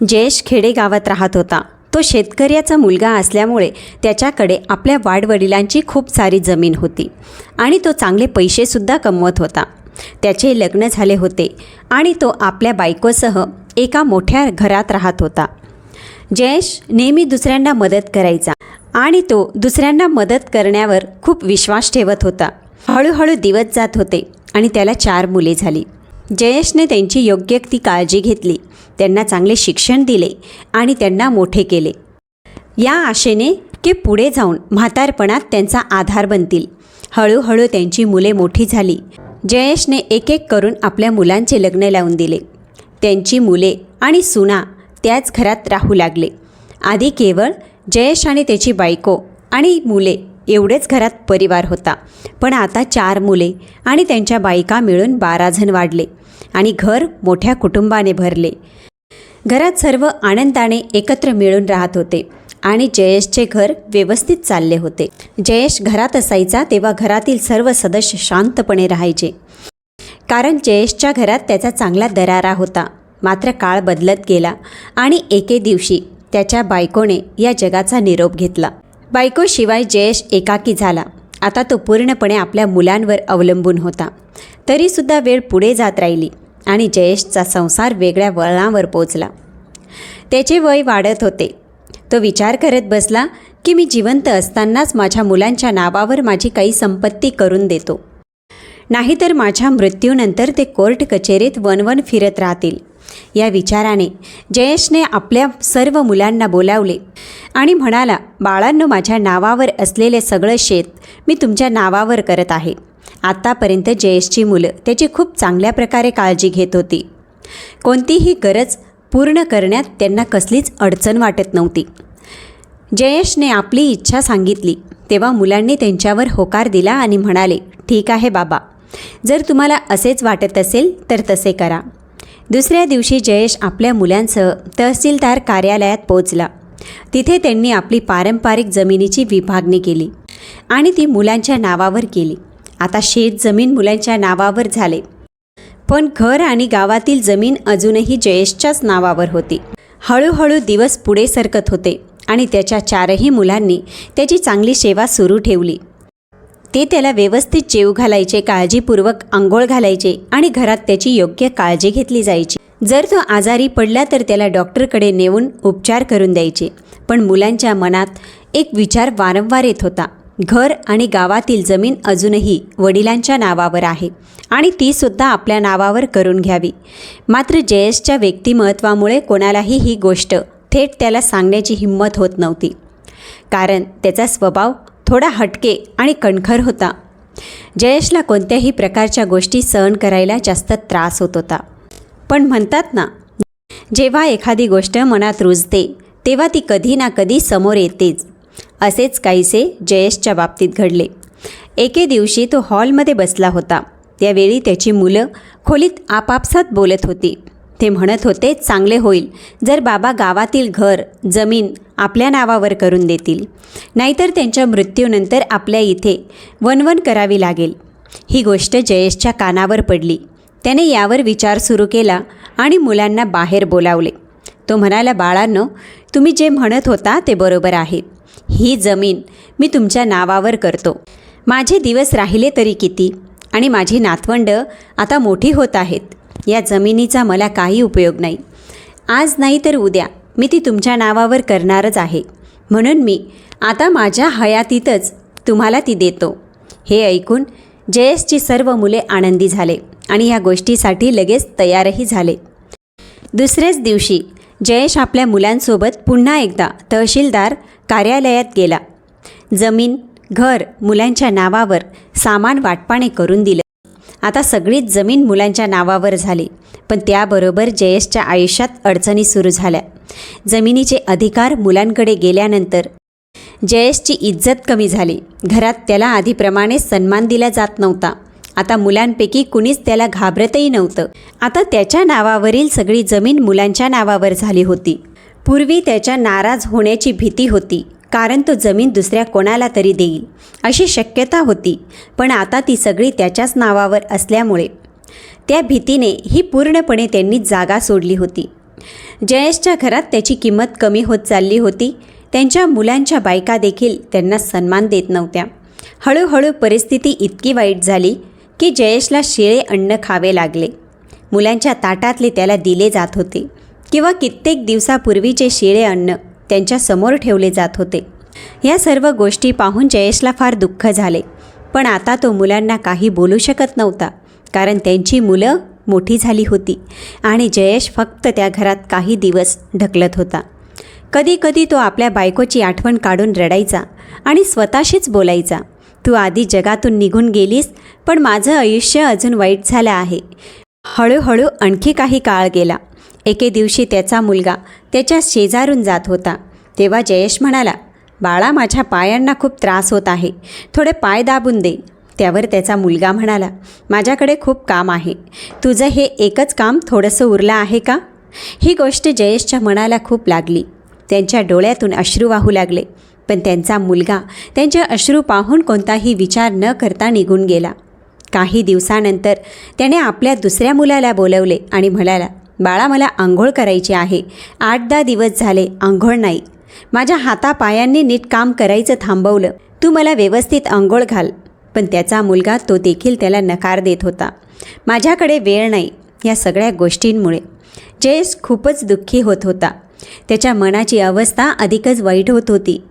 जयेश खेडेगावात राहत होता. तो शेतकऱ्याचा मुलगा असल्यामुळे त्याच्याकडे आपल्या वाडवडिलांची खूप सारी जमीन होती आणि तो चांगले पैसेसुद्धा कमवत होता. त्याचे लग्न झाले होते आणि तो आपल्या बायकोसह एका मोठ्या घरात राहत होता. जयेश नेहमी दुसऱ्यांना मदत करायचा आणि तो दुसऱ्यांना मदत करण्यावर खूप विश्वास ठेवत होता. हळूहळू दिवस जात होते आणि त्याला चार मुले झाली. जयेशने त्यांची योग्य ती काळजी घेतली. त्यांना चांगले शिक्षण दिले आणि त्यांना मोठे केले. या आशेने की पुढे जाऊन म्हातारपणात त्यांचा आधार बनतील. हळूहळू त्यांची मुले मोठी झाली. जयेशने एक एक करून आपल्या मुलांचे लग्न लावून दिले. त्यांची मुले आणि सुना त्याच घरात राहू लागले. आधी केवळ जयेश आणि त्याची बायको आणि मुले एवढेच घरात परिवार होता. पण आता चार मुले आणि त्यांच्या बायका मिळून बारा जण वाढले. आणि घर मोठ्या कुटुंबाने भरले. घरात सर्व आनंदाने एकत्र मिळून राहत होते आणि जयेशचे घर व्यवस्थित चालले होते. जयेश घरात असायचा तेव्हा घरातील सर्व सदस्य शांतपणे राहायचे. कारण जयेशच्या घरात त्याचा चांगला दरारा होता. मात्र काळ बदलत गेला आणि एके दिवशी त्याच्या बायकोने या जगाचा निरोप घेतला. बायकोशिवाय जयेश एकाकी झाला. आता तो पूर्णपणे आपल्या मुलांवर अवलंबून होता. तरीसुद्धा वेळ पुढे जात राहिली. आणि जयेशचा संसार वेगळ्या वळणावर पोचला. त्याचे वय वाढत होते. तो विचार करत बसला की मी जिवंत असतानाच माझ्या मुलांच्या नावावर माझी काही संपत्ती करून देतो. नाहीतर माझ्या मृत्यूनंतर ते कोर्ट कचेरीत वनवन फिरत राहतील. या विचाराने जयेशने आपल्या सर्व मुलांना बोलावले आणि म्हणाला बाळांनो माझ्या नावावर असलेले सगळं शेत मी तुमच्या नावावर करत आहे. आतापर्यंत जयेशची मुलं त्याची खूप चांगल्या प्रकारे काळजी घेत होती. कोणतीही गरज पूर्ण करण्यात त्यांना कसलीच अडचण वाटत नव्हती. जयेशने आपली इच्छा सांगितली तेव्हा मुलांनी त्यांच्यावर होकार दिला आणि म्हणाले ठीक आहे बाबा. जर तुम्हाला असेच वाटत असेल तर तसे करा. दुसऱ्या दिवशी जयेश आपल्या मुलांसह तहसीलदार कार्यालयात पोचला तिथे त्यांनी आपली पारंपरिक जमिनीची विभागणी केली आणि ती मुलांच्या नावावर केली. आता शेत जमीन मुलांच्या नावावर झाले. पण घर आणि गावातील जमीन अजूनही जयेशच्याच नावावर होती. हळूहळू दिवस पुढे सरकत होते आणि त्याच्या चारही मुलांनी त्याची चांगली सेवा सुरू ठेवली. ते त्याला व्यवस्थित जेव घालायचे काळजीपूर्वक आंघोळ घालायचे आणि घरात त्याची योग्य काळजी घेतली जायची. जर तो आजारी पडला तर त्याला डॉक्टरकडे नेऊन उपचार करून द्यायचे. पण मुलांच्या मनात एक विचार वारंवार येत होता. घर आणि गावातील जमीन अजूनही वडिलांच्या नावावर आहे आणि तीसुद्धा आपल्या नावावर करून घ्यावी. मात्र जयेशच्या व्यक्तिमत्वामुळे कोणालाही ही गोष्ट थेट त्याला सांगण्याची हिंमत होत नव्हती. कारण त्याचा स्वभाव थोडा हटके आणि कणखर होता. जयेशला कोणत्याही प्रकारच्या गोष्टी सहन करायला जास्त त्रास होत होता. पण म्हणतात ना जेव्हा एखादी गोष्ट मनात रुजते तेव्हा ती कधी ना कधी समोर येतेच. असेच काहीसे जयेशच्या बाबतीत घडले. एके दिवशी तो हॉलमध्ये बसला होता. त्यावेळी त्याची मुलं खोलीत आपापसात बोलत होती. ते म्हणत होते चांगले होईल. जर बाबा गावातील घर जमीन आपल्या नावावर करून देतील. नाहीतर त्यांच्या मृत्यूनंतर आपल्या इथे वनवन करावी लागेल. ही गोष्ट जयेशच्या कानावर पडली. त्याने यावर विचार सुरू केला आणि मुलांना बाहेर बोलावले. तो म्हणाला बाळांनो तुम्ही जे म्हणत होता ते बरोबर आहे. ही जमीन मी तुमच्या नावावर करतो. माझे दिवस राहिले तरी किती? आणि माझी नातवंड आता मोठी होत आहेत. या जमिनीचा मला काही उपयोग नाही. आज नाही तर उद्या मी ती तुमच्या नावावर करणारच आहे. म्हणून मी आता माझ्या हयातीतच तुम्हाला ती देतो. हे ऐकून जयेशची सर्व मुले आनंदी झाले आणि या गोष्टीसाठी लगेच तयारही झाले. दुसऱ्याच दिवशी जयेश आपल्या मुलांसोबत पुन्हा एकदा तहसीलदार कार्यालयात गेला. जमीन घर मुलांच्या नावावर सामान वाटपाने करून दिलं. आता सगळीच जमीन मुलांच्या नावावर झाली पण त्याबरोबर जयेशच्या आयुष्यात अडचणी सुरू झाल्या. जमिनीचे अधिकार मुलांकडे गेल्यानंतर जयेशची इज्जत कमी झाली. घरात त्याला आधीप्रमाणे सन्मान दिला जात नव्हता. आता मुलांपैकी कुणीच त्याला घाबरतही नव्हतं. आता त्याच्या नावावरील सगळी जमीन मुलांच्या नावावर झाली होती. पूर्वी त्याच्या नाराज होण्याची भीती होती कारण तो जमीन दुसऱ्या कोणाला तरी देईल अशी शक्यता होती. पण आता ती सगळी त्याच्याच नावावर असल्यामुळे त्या भीतीने ही पूर्णपणे त्यांनी जागा सोडली होती. जयेशच्या घरात त्याची किंमत कमी होत चालली होती. त्यांच्या मुलांच्या बायका देखील त्यांना सन्मान देत नव्हत्या. हळूहळू परिस्थिती इतकी वाईट झाली की जयेशला शिळे अन्न खावे लागले. मुलांच्या ताटातले त्याला दिले जात होते. किंवा कित्येक दिवसापूर्वीचे शिळे अन्न त्यांच्यासमोर ठेवले जात होते. या सर्व गोष्टी पाहून जयेशला फार दुःख झाले. पण आता तो मुलांना काही बोलू शकत नव्हता. कारण त्यांची मुलं मोठी झाली होती आणि जयेश फक्त त्या घरात काही दिवस ढकलत होता. कधी कधी तो आपल्या बायकोची आठवण काढून रडायचा आणि स्वतःशीच बोलायचा. तू आधी जगातून निघून गेलीस पण माझं आयुष्य अजून वाईट झालं आहे. हळूहळू आणखी काही काळ गेला. एके दिवशी त्याचा मुलगा त्याच्या शेजारून जात होता. तेव्हा जयेश म्हणाला बाळा माझ्या पायांना खूप त्रास होत आहे. थोडे पाय दाबून दे. त्यावर त्याचा मुलगा म्हणाला माझ्याकडे खूप काम आहे. तुझं हे एकच काम थोडंसं उरलं आहे का? ही गोष्ट जयेशच्या मनाला खूप लागली. त्यांच्या डोळ्यातून अश्रू वाहू लागले. पण त्यांचा मुलगा त्यांचे अश्रू पाहून कोणताही विचार न करता निघून गेला. काही दिवसानंतर त्याने आपल्या दुसऱ्या मुलाला बोलवले आणि म्हणाला बाळा मला आंघोळ करायची आहे. आठ दहा दिवस झाले आंघोळ नाही. माझ्या हातापायांनी नीट काम करायचं थांबवलं. तू मला व्यवस्थित आंघोळ घाल. पण त्याचा मुलगा तो देखील त्याला नकार देत होता. माझ्याकडे वेळ नाही. या सगळ्या गोष्टींमुळे जयेश खूपच दुःखी होत होता. त्याच्या मनाची अवस्था अधिकच वाईट होत होती.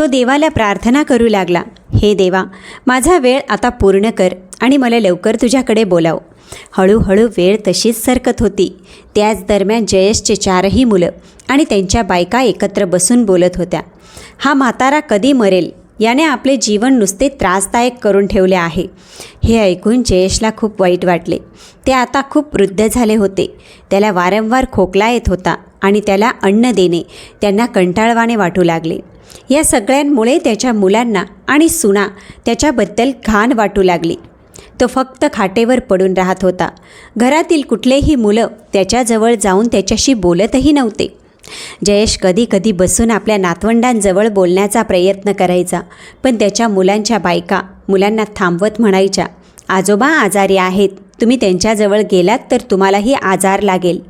तो देवाला प्रार्थना करू लागला हे देवा माझा वेळ आता पूर्ण कर आणि मला लवकर तुझ्याकडे बोलाव. हळूहळू वेळ तशीच सरकत होती. त्याच दरम्यान जयेशचे चारही मुलं आणि त्यांच्या बायका एकत्र बसून बोलत होत्या. हा म्हातारा कधी मरेल? याने आपले जीवन नुसते त्रासदायक करून ठेवले आहे. हे ऐकून जयेशला खूप वाईट वाटले. ते आता खूप वृद्ध झाले होते. त्याला वारंवार खोकला येत होता. आणि त्याला अन्न देणे त्यांना कंटाळवाणे वाटू लागले. या सगळ्यांमुळे त्याच्या मुलांना आणि सुना त्याच्याबद्दल घाण वाटू लागली. तो फक्त खाटेवर पडून राहत होता. घरातील कुठलेही मुलं त्याच्याजवळ जाऊन त्याच्याशी बोलतही नव्हते. जयेश कधी कधी बसून आपल्या नातवंडांजवळ बोलण्याचा प्रयत्न करायचा पण त्याच्या मुलांच्या बायका मुलांना थांबवत म्हणायच्या आजोबा आजारी आहेत. तुम्ही त्यांच्याजवळ गेलात तर तुम्हालाही आजार लागेल.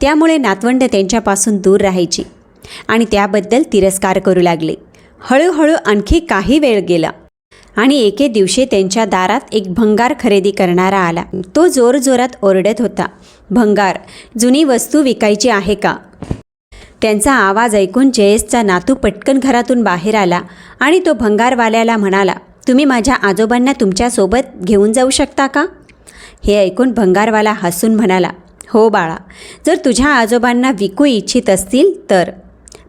त्यामुळे नातवंड त्यांच्यापासून दूर राहायची. आणि त्याबद्दल तिरस्कार करू लागले. हळूहळू आणखी काही वेळ गेला. आणि एके दिवशी त्यांच्या दारात एक भंगार खरेदी करणारा आला. तो जोरजोरात ओरडत होता भंगार जुनी वस्तू विकायची आहे का? त्यांचा आवाज ऐकून जयेशचा नातू पटकन घरातून बाहेर आला आणि तो भंगारवाल्याला म्हणाला तुम्ही माझ्या आजोबांना तुमच्यासोबत घेऊन जाऊ शकता का? हे ऐकून भंगारवाला हसून म्हणाला हो बाळा जर तुझ्या आजोबांना विकू इच्छित असतील तर.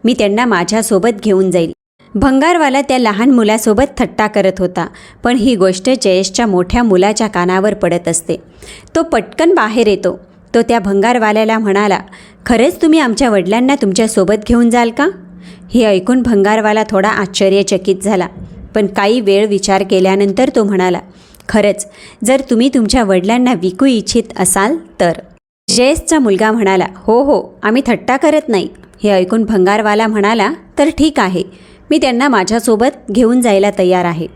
मी त्यांना माझ्यासोबत घेऊन जाईल. भंगारवाला त्या लहान मुलासोबत थट्टा करत होता पण ही गोष्ट जयेशच्या मोठ्या मुलाच्या कानावर पडत असते. तो पटकन बाहेर येतो. तो त्या भंगारवाल्याला म्हणाला खरंच तुम्ही आमच्या वडिलांना तुमच्यासोबत घेऊन जाल का? हे ऐकून भंगारवाला थोडा आश्चर्यचकित झाला पण काही वेळ विचार केल्यानंतर तो म्हणाला खरंच जर तुम्ही तुमच्या वडिलांना विकू इच्छित असाल तर. जयसचा मुलगा म्हणाला हो हो आम्ही थट्टा करत नाही. हे ऐकून भंगारवाला म्हणाला तर ठीक आहे मी त्यांना माझ्यासोबत घेऊन जायला तयार आहे.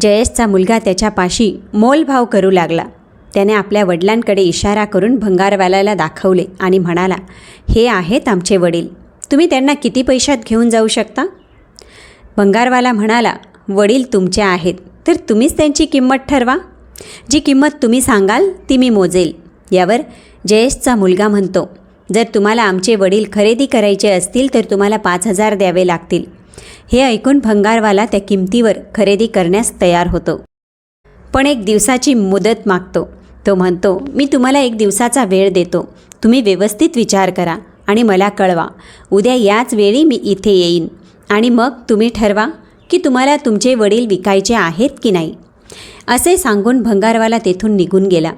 जयेशचा मुलगा त्याच्यापाशी मोलभाव करू लागला. त्याने आपल्या वडिलांकडे इशारा करून भंगारवाल्याला दाखवले आणि म्हणाला हे आहेत आमचे वडील तुम्ही त्यांना किती पैशात घेऊन जाऊ शकता? भंगारवाला म्हणाला वडील तुमचे आहेत तर तुम्हीच त्यांची किंमत ठरवा. जी किंमत तुम्ही सांगाल ती मी मोजेल. यावर जयेशचा मुलगा म्हणतो जर तुम्हाला आमचे वडील खरेदी करायचे असतील तर तुम्हाला पाच हजार द्यावे लागतील. हे ऐकून भंगारवाला त्या किमतीवर खरेदी करण्यास तयार होतो. पण एक दिवसाची मुदत मागतो. तो म्हणतो मी तुम्हाला एक दिवसाचा वेळ देतो. तुम्ही व्यवस्थित विचार करा आणि मला कळवा. उद्या याच वेळी मी इथे येईन. आणि मग तुम्ही ठरवा की तुम्हाला तुमचे वडील विकायचे आहेत की नाही. असे सांगून भंगारवाला तेथून निघून गेला.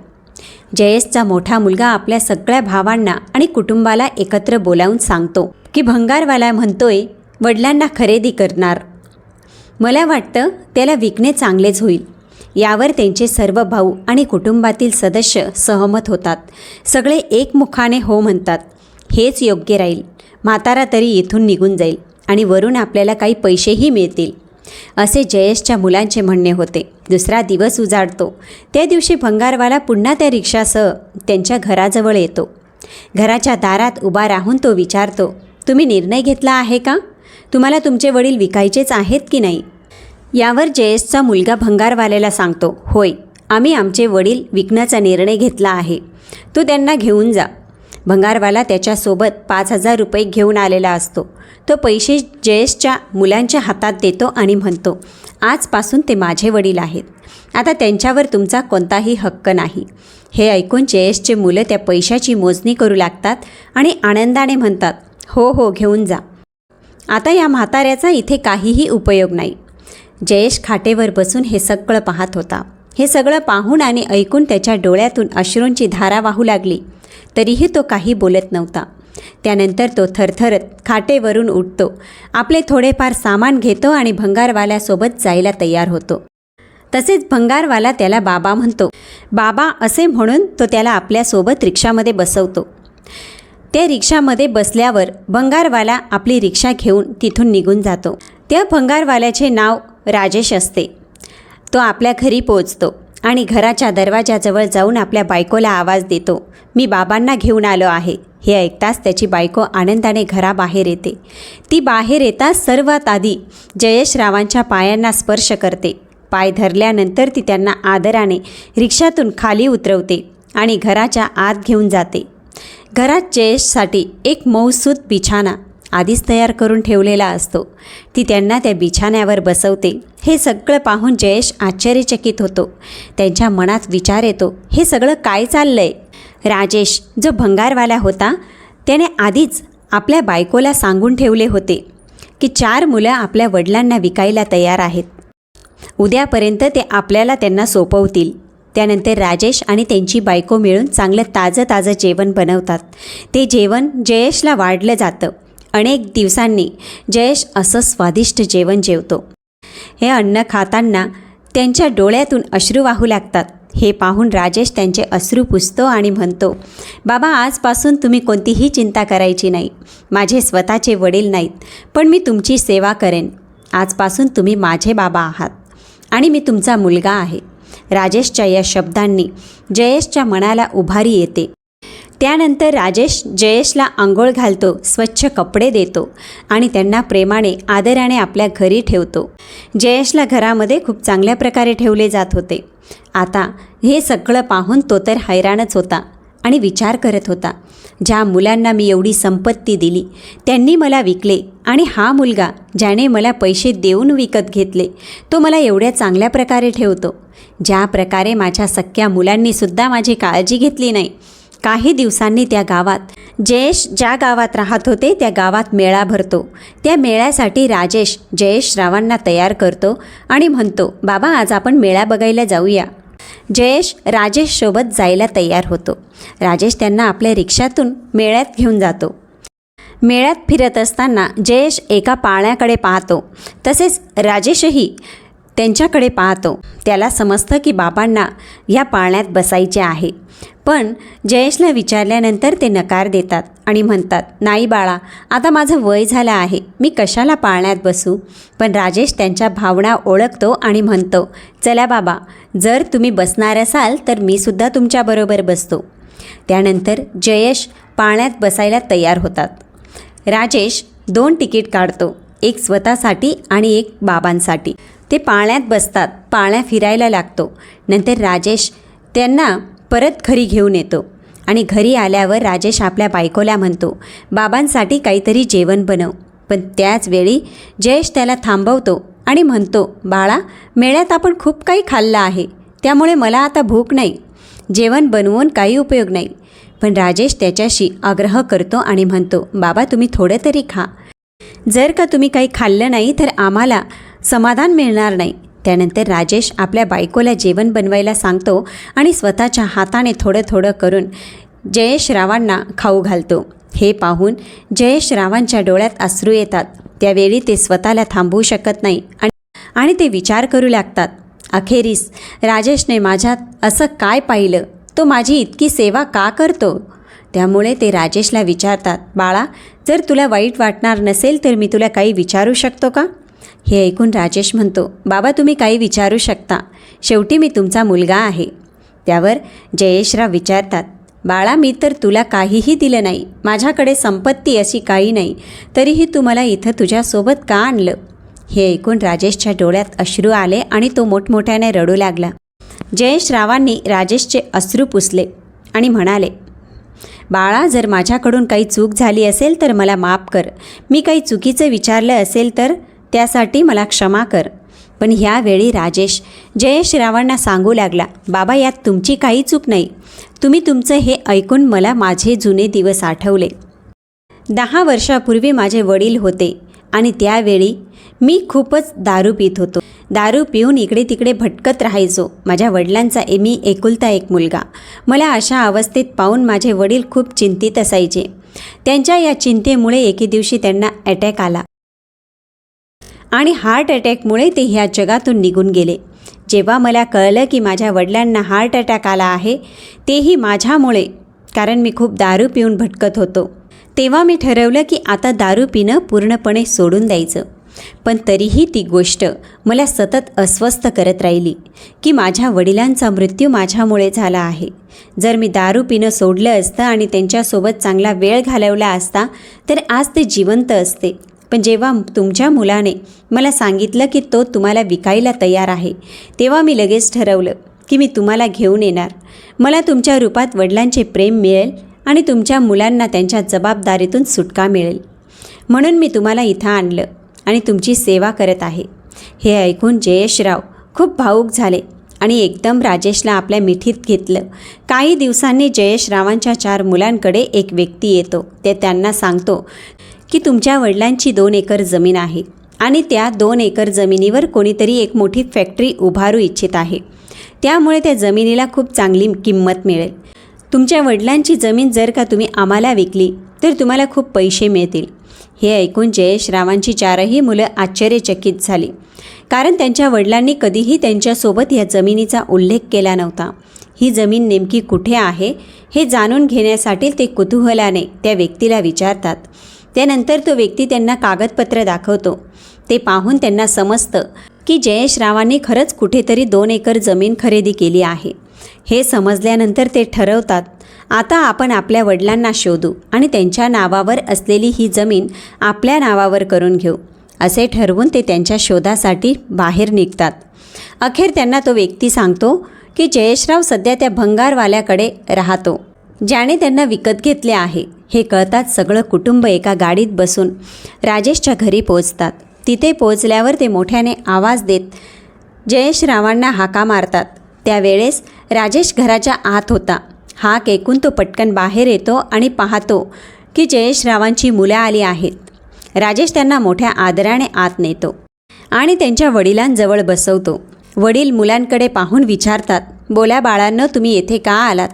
जयेशचा मोठा मुलगा आपल्या सगळ्या भावांना आणि कुटुंबाला एकत्र बोलावून सांगतो की भंगारवाला म्हणतोय वडिलांना खरेदी करणार. मला वाटतं त्याला विकणे चांगलेच होईल. यावर त्यांचे सर्व भाऊ आणि कुटुंबातील सदस्य सहमत होतात. सगळे एकमुखाने हो म्हणतात हेच योग्य राहील. म्हातारा तरी इथून निघून जाईल आणि वरून आपल्याला काही पैसेही मिळतील. असे जयेशच्या मुलांचे म्हणणे होते. दुसरा दिवस उजाडतो. त्या दिवशी भंगारवाला पुन्हा त्या रिक्षासह त्यांच्या घराजवळ येतो. घराच्या दारात उभा राहून तो विचारतो तुम्ही निर्णय घेतला आहे का? तुम्हाला तुमचे वडील विकायचेच आहेत की नाही? यावर जयेशचा मुलगा भंगारवाल्याला सांगतो होय आम्ही आमचे वडील विकण्याचा निर्णय घेतला आहे. तू त्यांना घेऊन जा. भंगारवाला त्याच्यासोबत पाच हजार रुपये घेऊन आलेला असतो. तो पैसे जयेशच्या मुलांच्या हातात देतो आणि म्हणतो आजपासून ते माझे वडील आहेत. आता त्यांच्यावर तुमचा कोणताही हक्क नाही. हे ऐकून जयेशचे मुलं त्या पैशाची मोजणी करू लागतात आणि आनंदाने म्हणतात हो हो घेऊन जा. आता या म्हाताऱ्याचा इथे काहीही उपयोग नाही. जयेश खाटेवर बसून हे सगळं पाहत होता. हे सगळं पाहून आणि ऐकून त्याच्या डोळ्यातून अश्रूंची धारा वाहू लागली. तरीही तो काही बोलत नव्हता. त्यानंतर तो थरथरत खाटेवरून उठतो. आपले थोडेफार सामान घेतो आणि भंगारवाल्यासोबत जायला तयार होतो. तसेच भंगारवाला त्याला बाबा म्हणतो. बाबा असे म्हणून तो त्याला आपल्यासोबत रिक्षामध्ये बसवतो. त्या रिक्षामध्ये बसल्यावर भंगारवाला आपली रिक्षा घेऊन तिथून निघून जातो. त्या भंगारवाल्याचे नाव राजेश असते. तो आपल्या घरी पोचतो आणि घराच्या दरवाजाजवळ जाऊन आपल्या बायकोला आवाज देतो. मी बाबांना घेऊन आलो आहे. हे ऐकताच त्याची बायको आनंदाने घराबाहेर येते. ती बाहेर येताच सर्वात आधी जयेशरावांच्या पायांना स्पर्श करते. पाय धरल्यानंतर ती त्यांना आदराने रिक्षातून खाली उतरवते आणि घराच्या आत घेऊन जाते. घरात जयेशसाठी एक मौसूद बिछाना आधीच तयार करून ठेवलेला असतो. ती त्यांना त्या बिछाण्यावर बसवते. हे सगळं पाहून जयेश आश्चर्यचकित होतो. त्यांच्या मनात विचार येतो हे सगळं काय चाललंय? राजेश जो भंगारवाला होता त्याने आधीच आपल्या बायकोला सांगून ठेवले होते की चार मुलं आपल्या वडिलांना विकायला तयार आहेत. उद्यापर्यंत ते आपल्याला त्यांना सोपवतील. त्यानंतर राजेश आणि त्यांची बायको मिळून चांगलं ताजं ताजं जेवण बनवतात. ते जेवण जयेशला वाढलं जातं. अनेक दिवसांनी जयेश असं स्वादिष्ट जेवण जेवतो. हे अन्न खाताना त्यांच्या डोळ्यातून अश्रू वाहू लागतात. हे पाहून राजेश त्यांचे अश्रू पुसतो आणि म्हणतो बाबा आजपासून तुम्ही कोणतीही चिंता करायची नाही. माझे स्वतःचे वडील नाहीत पण मी तुमची सेवा करेन. आजपासून तुम्ही माझे बाबा आहात आणि मी तुमचा मुलगा आहे. राजेशच्या या शब्दांनी जयेशच्या मनाला उभारी येते. त्यानंतर राजेश जयेशला आंघोळ घालतो स्वच्छ कपडे देतो आणि त्यांना प्रेमाने आदराने आपल्या घरी ठेवतो. जयेशला घरामध्ये खूप चांगल्या प्रकारे ठेवले जात होते. आता हे सगळं पाहून तो तर हैराणच होता आणि विचार करत होता ज्या मुलांना मी एवढी संपत्ती दिली त्यांनी मला विकले आणि हा मुलगा ज्याने मला पैसे देऊन विकत घेतले तो मला एवढ्या चांगल्या प्रकारे ठेवतो. ज्या प्रकारे माझ्या सख्या मुलांनीसुद्धा माझी काळजी घेतली नाही काही दिवसांनी त्या गावात. जयेश ज्या गावात राहत होते त्या गावात मेळा भरतो. त्या मेळ्यासाठी राजेश जयेशरावांना तयार करतो आणि म्हणतो बाबा आज आपण मेळा बघायला जाऊया. जयेश राजेशसोबत जायला तयार होतो. राजेश त्यांना आपल्या रिक्षातून मेळ्यात घेऊन जातो. मेळ्यात फिरत असताना जयेश एका पाळण्याकडे पाहतो. तसेच राजेशही त्यांच्याकडे पाहतो. त्याला समजतं की बाबांना ह्या पाळण्यात बसायचे आहे. पण जयेशला विचारल्यानंतर ते नकार देतात आणि म्हणतात नाही बाळा आता माझं वय झालं आहे. मी कशाला पाळण्यात बसू? पण राजेश त्यांच्या भावना ओळखतो आणि म्हणतो चला बाबा जर तुम्ही बसणार असाल तर मी सुद्धा तुमच्याबरोबर बसतो. त्यानंतर जयेश पाळण्यात बसायला तयार होतात. राजेश दोन तिकीट काढतो एक स्वतःसाठी आणि एक बाबांसाठी. ते पाळण्यात बसतात पाळण्या फिरायला लागतो. नंतर राजेश त्यांना परत घरी घेऊन येतो आणि घरी आल्यावर राजेश आपल्या बायकोला म्हणतो बाबांसाठी काहीतरी जेवण बनव. पण त्याच वेळी जयेश त्याला थांबवतो आणि म्हणतो बाळा मेळ्यात आपण खूप काही खाल्लं आहे त्यामुळे मला आता भूक नाही. जेवण बनवून काही उपयोग नाही. पण राजेश त्याच्याशी आग्रह करतो आणि म्हणतो बाबा तुम्ही थोडं तरी खा. जर का तुम्ही काही खाल्लं नाही तर आम्हाला समाधान मिळणार नाही. त्यानंतर राजेश आपल्या बायकोला जेवण बनवायला सांगतो आणि स्वतःच्या हाताने थोडं थोडं करून जयेशरावांना खाऊ घालतो. हे पाहून जयेशरावांच्या डोळ्यात अश्रू येतात. त्यावेळी ते स्वतःला थांबवू शकत नाही आणि आणि ते विचार करू लागतात. अखेरीस राजेशने माझ्यात असं काय पाहिलं? तो माझी इतकी सेवा का करतो? त्यामुळे ते राजेशला विचारतात बाळा जर तुला वाईट वाटणार नसेल तर मी तुला काही विचारू शकतो का? हे ऐकून राजेश म्हणतो बाबा तुम्ही काही विचारू शकता. शेवटी मी तुमचा मुलगा आहे. त्यावर जयेशराव विचारतात बाळा मी तर तुला काहीही दिलं नाही. माझ्याकडे संपत्ती अशी काही नाही. तरीही तू मला इथं तुझ्यासोबत का आणलं? हे ऐकून राजेशच्या डोळ्यात अश्रू आले आणि तो मोठमोठ्याने रडू लागला. जयेशरावांनी राजेशचे अश्रू पुसले आणि म्हणाले बाळा जर माझ्याकडून काही चूक झाली असेल तर मला माफ कर. मी काही चुकीचं विचारलं असेल तर त्यासाठी मला क्षमा कर. पण ह्यावेळी राजेश जयेश रावांना सांगू लागला बाबा यात तुमची काही चूक नाही. तुम्ही तुमचं हे ऐकून मला माझे जुने दिवस आठवले. दहा वर्षापूर्वी माझे वडील होते आणि त्यावेळी मी खूपच दारू पित होतो. दारू पिऊन इकडे तिकडे भटकत राहायचो. माझ्या वडिलांचा ए मी एकुलता एक मुलगा. मला अशा अवस्थेत पाहून माझे वडील खूप चिंतित असायचे. त्यांच्या या चिंतेमुळे एके दिवशी त्यांना अटॅक आला. आणि हार्ट अटॅकमुळे ते ह्या जगातून निघून गेले. जेव्हा मला कळलं की माझ्या वडिलांना हार्ट अटॅक आला आहे तेही माझ्यामुळे कारण मी खूप दारू पिऊन भटकत होतो. तेव्हा मी ठरवलं की आता दारू पिणं पूर्णपणे सोडून द्यायचं. पण तरीही ती गोष्ट मला सतत अस्वस्थ करत राहिली की माझ्या वडिलांचा मृत्यू माझ्यामुळे झाला आहे. जर मी दारू पिणं सोडलं असतं आणि त्यांच्यासोबत चांगला वेळ घालवला असता तर आज ते जिवंत असते. पण जेव्हा तुमच्या मुलाने मला सांगितलं की तो तुम्हाला विकायला तयार आहे तेव्हा मी लगेच ठरवलं की मी तुम्हाला घेऊन येणार. मला तुमच्या रूपात वडिलांचे प्रेम मिळेल आणि तुमच्या मुलांना त्यांच्या जबाबदारीतून सुटका मिळेल. म्हणून मी तुम्हाला इथं आणलं आणि तुमची सेवा करत आहे. हे ऐकून जयेशराव खूप भावूक झाले आणि एकदम राजेशला आपल्या मिठीत घेतलं. काही दिवसांनी जयेशरावांच्या चार मुलांकडे एक व्यक्ती येतो. ते त्यांना सांगतो की तुमच्या वडिलांची दोन एकर जमीन आहे आणि त्या दोन एकर जमिनीवर कोणीतरी एक मोठी फॅक्टरी उभारू इच्छित आहे. त्यामुळे त्या जमिनीला खूप चांगली किंमत मिळेल. तुमच्या वडिलांची जमीन जर का तुम्ही आम्हाला विकली तर तुम्हाला खूप पैसे मिळतील. हे ऐकून जयेश रावांची चारही मुलं आश्चर्यचकित झाली. कारण त्यांच्या वडिलांनी कधीही त्यांच्यासोबत या जमिनीचा उल्लेख केला नव्हता. ही जमीन नेमकी कुठे आहे हे जाणून घेण्यासाठी ते कुतूहलाने त्या व्यक्तीला विचारतात. त्यानंतर तो व्यक्ती त्यांना कागदपत्र दाखवतो. ते पाहून त्यांना समजतं की जयेश रावांनी खरंच कुठेतरी दोन एकर जमीन खरेदी केली आहे. हे समजल्यानंतर ते ठरवतात आता आपण आपल्या वडिलांना शोधू आणि त्यांच्या नावावर असलेली ही जमीन आपल्या नावावर करून घेऊ असे ठरवून ते त्यांच्या शोधासाठी बाहेर निघतात. अखेर त्यांना तो व्यक्ती सांगतो की जयेशराव सध्या त्या भंगारवाल्याकडे राहतो ज्याने त्यांना विकत घेतले आहे. हे कळताच सगळं कुटुंब एका गाडीत बसून राजेशच्या घरी पोचतात तिथे पोचल्यावर ते मोठ्याने आवाज देत जयेशरावांना हाका मारतात. त्यावेळेस राजेश घराच्या आत होता. हाक ऐकून तो पटकन बाहेर येतो आणि पाहतो की जयेशरावांची मुलं आली आहेत. राजेश त्यांना मोठ्या आदराने आत नेतो आणि त्यांच्या वडिलांजवळ बसवतो. वडील मुलांकडे पाहून विचारतात बोल्या बाळांनो तुम्ही येथे का आलात?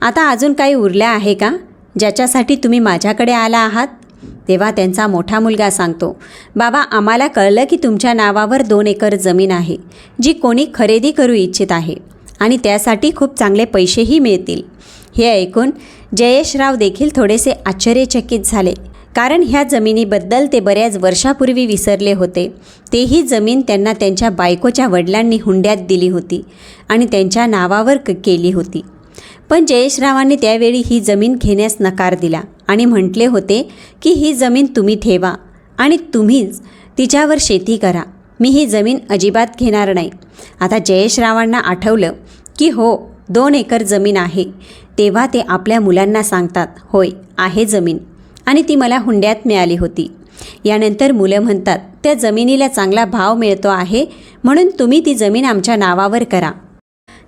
आता अजून काही उरल्या आहे का? ज्याच्यासाठी तुम्ही माझ्याकडे आला आहात? तेव्हा त्यांचा मोठा मुलगा सांगतो बाबा आम्हाला कळलं की तुमच्या नावावर दोन एकर जमीन आहे जी कोणी खरेदी करू इच्छित आहे आणि त्यासाठी खूप चांगले पैसेही मिळतील. हे ऐकून जयेशराव देखील थोडेसे आश्चर्यचकित झाले कारण ह्या जमिनीबद्दल ते बऱ्याच वर्षापूर्वी विसरले होते. तेही जमीन त्यांना त्यांच्या बायकोच्या वडिलांनी हुंड्यात दिली होती आणि त्यांच्या नावावर क केली होती. पण जयेशरावांनी त्यावेळी ही जमीन घेण्यास नकार दिला आणि म्हटले होते की ही जमीन तुम्ही ठेवा आणि तुम्हीच तिच्यावर शेती करा. मी ही जमीन अजिबात घेणार नाही. आता जयेशरावांना आठवलं की हो दोन एकर जमीन आहे. तेव्हा ते आपल्या मुलांना सांगतात होय आहे जमीन. आणि ती मला हुंड्यात मिळाली होती. यानंतर मुलं म्हणतात त्या जमिनीला चांगला भाव मिळतो आहे म्हणून तुम्ही ती जमीन आमच्या नावावर करा.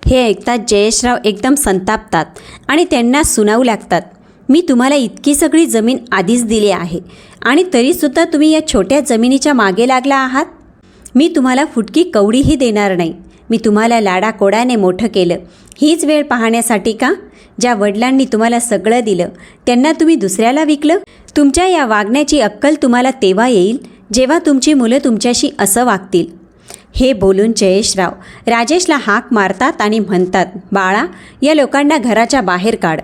हे ऐकताच जयेशराव एकदम संतापतात आणि त्यांना सुनावू लागतात. मी तुम्हाला इतकी सगळी जमीन आधीच दिली आहे आणि तरीसुद्धा तुम्ही या छोट्या जमिनीच्या मागे लागला आहात? मी तुम्हाला फुटकी कवडीही देणार नाही. मी तुम्हाला लाडाकोडाने मोठं केलं. हीच वेळ पाहण्यासाठी का? ज्या वडिलांनी तुम्हाला सगळं दिलं त्यांना तुम्ही दुसऱ्याला विकलं? तुमच्या या वागण्याची अक्कल तुम्हाला तेव्हा येईल जेव्हा तुमची मुलं तुमच्याशी असं वागतील. हे बोलून जयेशराव राजेशला हाक मारतात आणि म्हणतात बाळा या लोकांना घराच्या बाहेर काढ.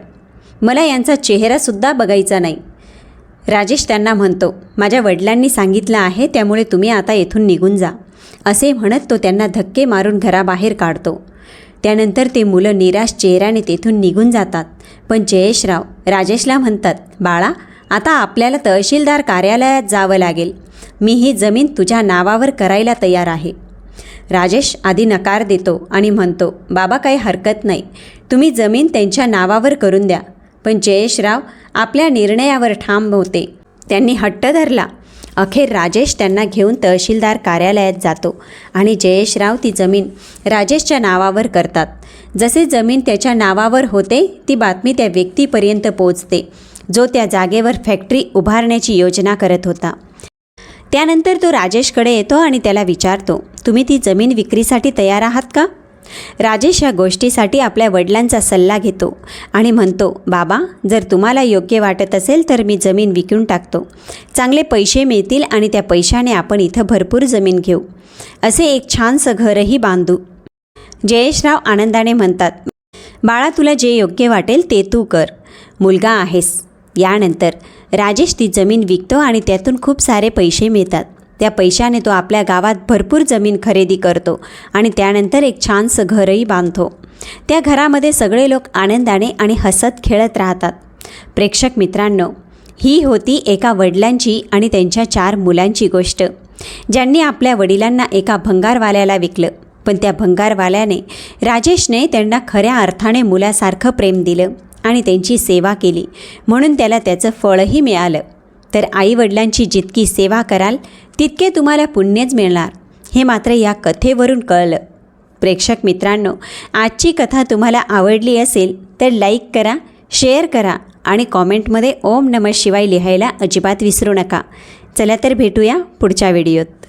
मला यांचा चेहरासुद्धा बघायचा नाही. राजेश त्यांना म्हणतो माझ्या वडिलांनी सांगितलं आहे त्यामुळे तुम्ही आता येथून निघून जा. असे म्हणत तो त्यांना धक्के मारून घराबाहेर काढतो. त्यानंतर ते मुलं निराश चेहऱ्याने तेथून निघून जातात. पण जयेशराव राजेशला म्हणतात बाळा आता आपल्याला तहसीलदार कार्यालयात जावं लागेल. मी ही जमीन तुझ्या नावावर करायला तयार आहे. राजेश आधी नकार देतो आणि म्हणतो बाबा काही हरकत नाही. तुम्ही जमीन त्यांच्या नावावर करून द्या. पण जयेशराव आपल्या निर्णयावर ठाम होते. त्यांनी हट्ट धरला. अखेर राजेश त्यांना घेऊन तहसीलदार कार्यालयात जातो आणि जयेशराव ती जमीन राजेशच्या नावावर करतात. जसे जमीन त्याच्या नावावर होते ती बातमी त्या व्यक्तीपर्यंत पोचते जो त्या जागेवर फॅक्टरी उभारण्याची योजना करत होता. त्यानंतर तो राजेशकडे येतो आणि त्याला विचारतो तुम्ही ती जमीन विक्रीसाठी तयार आहात का? राजेश या गोष्टीसाठी आपल्या वडिलांचा सल्ला घेतो आणि म्हणतो बाबा जर तुम्हाला योग्य वाटत असेल तर मी जमीन विकून टाकतो. चांगले पैसे मिळतील आणि त्या पैशाने आपण इथं भरपूर जमीन घेऊ. असे एक छानसं घरही बांधू. जयेशराव आनंदाने म्हणतात बाळा तुला जे योग्य वाटेल ते तू कर. मुलगा आहेस. यानंतर राजेश ती जमीन विकतो आणि त्यातून खूप सारे पैसे मिळतात. त्या पैशाने तो आपल्या गावात भरपूर जमीन खरेदी करतो आणि त्यानंतर एक छानसं घरही बांधतो. त्या घरामध्ये सगळे लोक आनंदाने आणि हसत खेळत राहतात. प्रेक्षक मित्रांनो ही होती एका वडिलांची आणि त्यांच्या चार मुलांची गोष्ट. ज्यांनी आपल्या वडिलांना एका भंगारवाल्याला विकलं पण त्या भंगारवाल्याने राजेशने त्यांना खऱ्या अर्थाने मुलासारखं प्रेम दिलं. आणि त्यांची सेवा केली. म्हणून त्याला त्याचं फळही मिळालं. तर आईवडिलांची जितकी सेवा कराल तितके तुम्हाला पुण्यच मिळणार. हे मात्र या कथेवरून कळलं. प्रेक्षक मित्रांनो आजची कथा तुम्हाला आवडली असेल तर लाईक करा शेअर करा आणि कॉमेंटमध्ये ओम नमः शिवाय लिहायला अजिबात विसरू नका. चला तर भेटूया पुढच्या व्हिडिओत.